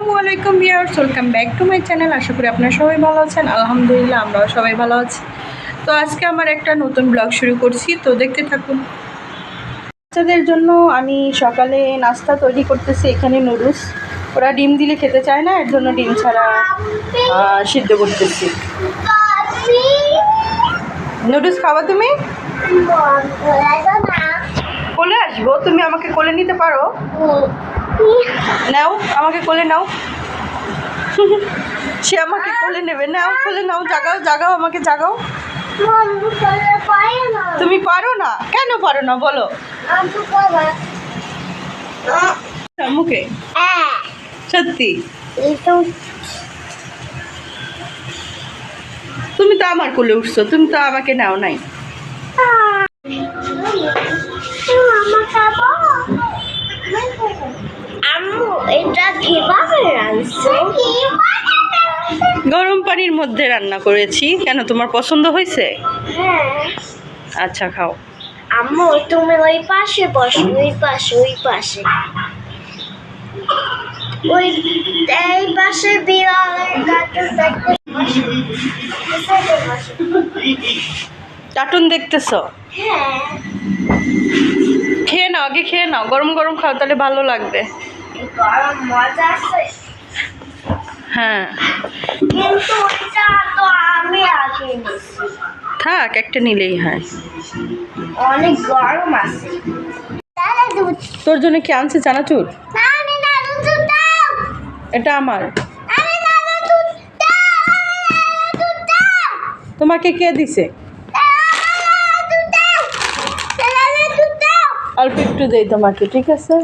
আসসালামু আলাইকুম viewers welcome back to my channel আশা করি আপনারা সবাই ভালো আছেন। আলহামদুলিল্লাহ, আমরাও সবাই ভালো আছি। তো আজকে আমার একটা নতুন ব্লগ শুরু করছি। তো দেখতে থাকুন। বাচ্চাদের জন্য আমি সকালে নাস্তা তৈরি করতেছি এখানে নুডলস। ওরা ডিম দিলে খেতে চায় না, এর জন্য ডিম ছাড়া সিদ্ধ করতেছি। নুডলস খাওয়া তুমি? কোলে আসব, তুমি আমাকে কোলে নিতে পারো? নাও, আমাকে কোলে নাও। সে আমাকে কোলে নেবে। নাও, কোলে নাও, জাগাও জাগাও, আমাকে জাগাও। তুমি পারো না? কেন পারো না? বলো। মুখে। সত্যি। তুমি তো আমার কোলে উঠছো, তুমি তো আমাকে নাও নাই। গরম পানির মধ্যে রান্না করেছি। কেন তোমার পছন্দ হয়েছে? হ্যাঁ। আচ্ছা খাও। আম্মু তুমি ওই পাশে বসো ওই পাশে ওই পাশে। ওই এই পাশে। কার্টুন দেখতেছো? হ্যাঁ। খেয়ে নাও আগে খেয়ে নাও। গরম গরম খাও তাহলে ভালো লাগবে। গরম মজা আছে। হ্যাঁ। থাক একটা নিলেই হয়। অনেক গরম আছে। তোর জন্য কি আনছে চানাচুর? এটা আমার। তোমাকে কে দিছে? অল্প একটু দেই তোমাকে ঠিক আছে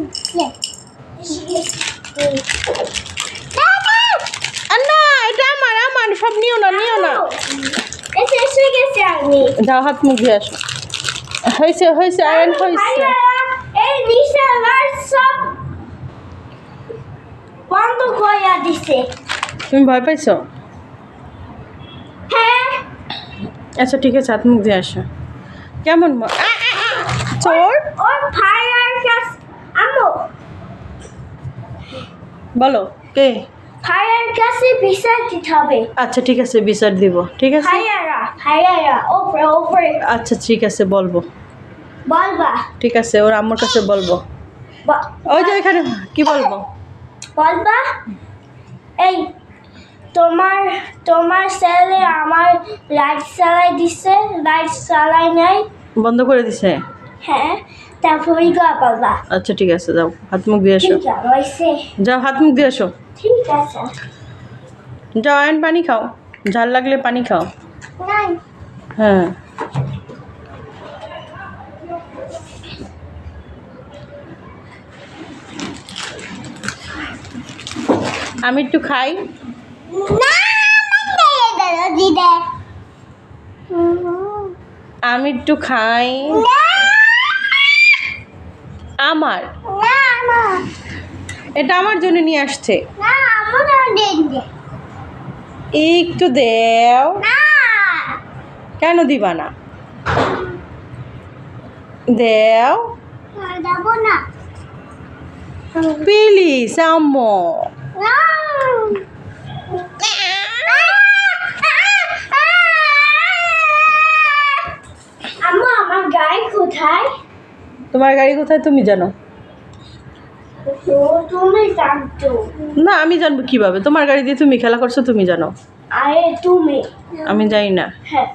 আর না এটা আমার আমার সব নিও না নিও না। যাও হাত মুখ দিয়ে আসো। হয়েছে হয়েছে আয়ন হয়েছে তুমি ভয় পাইছো? হ্যাঁ। আচ্ছা ঠিক আছে হাত মুখ দিয়ে আসো। কেমন চোর? বলো কে? ফায়ার গ্যাসে বিচার দিতে হবে। আচ্ছা ঠিক আছে বিচার দিব ঠিক আছে? ফায়ারা ফায়ারা ওপরে ওপরে। আচ্ছা ঠিক আছে বলব। বলবা? ঠিক আছে ওর আম্মুর কাছে বলব। ওই যে এখানে কি বলব? বলবা? এই তোমার তোমার ছেলে আমার লাইট চালাই দিছে লাইট চালাই নাই। বন্ধ করে দিছে? হ্যাঁ। তারপর গা বলবা আচ্ছা ঠিক আছে যাও। হাত মুখ দিয়ে ঠিক যাও হাত মুখ দিয়ে আসো। ঠিক আছে। যাও আয়ন পানি খাও। ঝাল লাগলে পানি খাও। হ্যাঁ। আমি একটু খাই। আমি একটু খাই। আমার? এটা আমার জন্য নিয়ে আসছে। একটু দেও। কেন দিবা না? দেও। পিলি সাম্য প্লিজ আম্মু না আম্মু আমার গায়ে কোথায় তোমার গাড়ি কোথায় তুমি জানো? তুমি না আমি জানব কীভাবে? তোমার গাড়ি দিয়ে তুমি খেলা করছ তুমি জানো। তুমি। আমি জানি না। হ্যাঁ।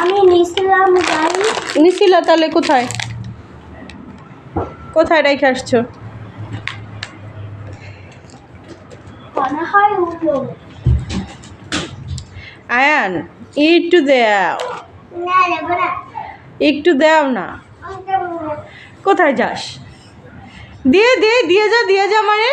আমি নিছিলাম গাড়ি। নিছিলা তাহলে কোথায়? কোথায় রেখে আসছো? মনে হয় আয়ান, একটু দেও। একটু দেও না। কোথায় যাস? দিয়ে দিয়ে দিয়ে যা দিয়ে যা মানে।